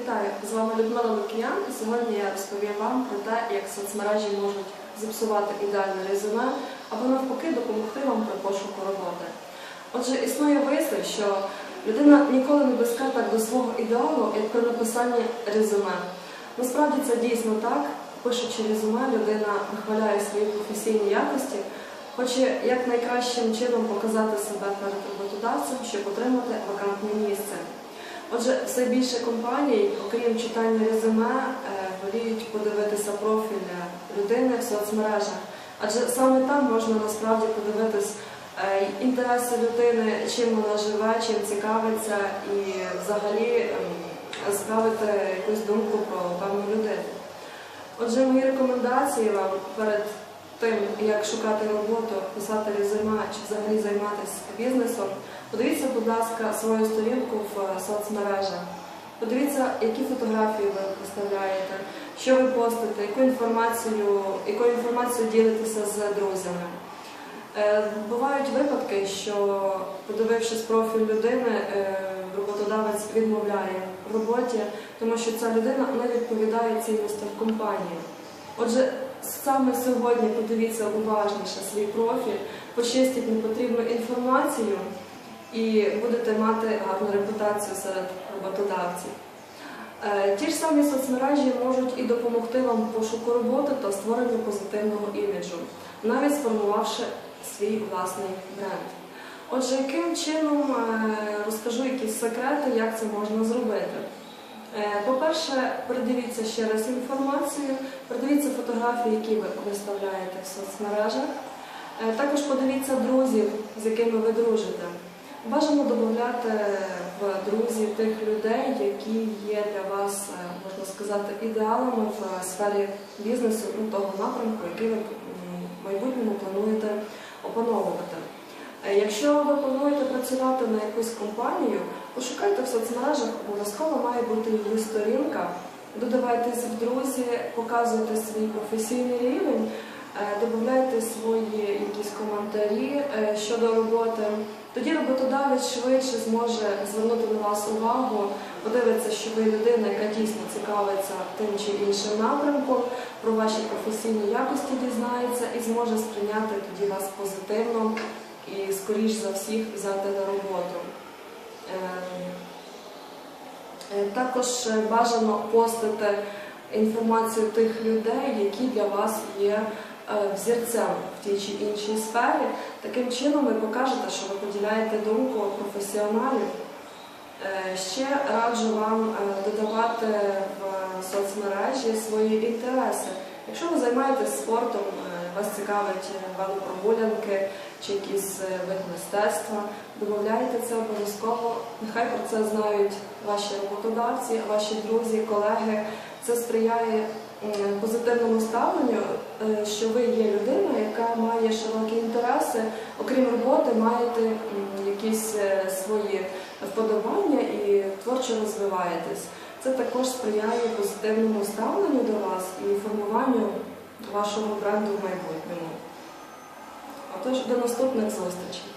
Вітаю, з вами Людмила Лукіян. І Сьогодні я розповім вам про те, як соцмережі можуть зіпсувати ідеальне резюме або навпаки допомогти вам при пошуку роботи. Отже, існує вислів, що людина ніколи не близька так до свого ідеалу, як при написанні резюме. Насправді це дійсно так. Пишучи резюме, людина вихваляє свої професійні якості, хоче якнайкращим чином показати себе перед роботодавцем, щоб отримати вакантне місце. Отже, все більше компаній, окрім читання резюме, е, воліють подивитися профіль людини в соцмережах. Адже саме там можна насправді подивитись е, інтереси людини, чим вона живе, чим цікавиться, і взагалі ем, справити якусь думку про певну людину. Отже, мої рекомендації вам перед тим, як шукати роботу, писати резюме чи взагалі займатися бізнесом, подивіться, будь ласка, свою сторінку в е, соцмережах. Подивіться, які фотографії ви представляєте, що ви постите, яку інформацію, якою інформацією ділитеся з друзями. Е, Бувають випадки, що подивившись профіль людини, е, роботодавець відмовляє в роботі, тому що ця людина не відповідає цінностям компанії. Отже, саме сьогодні подивіться уважніше свій профіль, почистіть непотрібну інформацію і будете мати гарну репутацію серед роботодавців. Е, Ті ж самі соцмережі можуть і допомогти вам в пошуку роботи та створенню позитивного іміджу, навіть сформувавши свій власний бренд. Отже, яким чином е, розкажу якісь секрети, як це можна зробити. Е, По-перше, придивіться ще раз інформацію, придивіться фотографії, які ви виставляєте в соцмережах. Е, Також подивіться друзів, з якими ви дружите. Бажано додати в друзі тих людей, які є для вас, е, можна сказати, ідеалами в сфері бізнесу, ну, того напрямку, який ви в майбутньому плануєте опановувати. Якщо ви плануєте працювати на якусь компанію, пошукайте в соцмережах, обов'язково має бути її сторінка. Додавайтесь в друзі, показуйте свій професійний рівень, е, додавайте свої якісь коментарі е, щодо роботи. Тоді роботодавець швидше зможе звернути на вас увагу, подивиться, що ви людина, яка дійсно цікавиться тим чи іншим напрямком, про ваші професійні якості дізнається і зможе сприйняти тоді вас позитивно і, скоріш за всіх, взяти на роботу. Ем, Е, Також е, бажано постити інформацію тих людей, які для вас є е, взірцем в тій чи іншій сфері. Таким чином ви покажете, що ви поділяєте думку професіоналів. Ще раджу вам додавати в соцмережі свої інтереси. Якщо ви займаєтесь спортом, е, вас цікавить е, велопрогулянки чи якийсь е, вид мистецтва, додавайте це обов'язково. Нехай про це знають ваші роботодавці, ваші друзі, колеги. Це сприяє позитивному ставленню, що ви є людина, яка має широкі інтереси. Окрім роботи, маєте якісь свої вподобання і творчо розвиваєтесь. Це також сприяє позитивному ставленню до вас вашого бренду в майбутньому. Отож, до наступних зустрічей.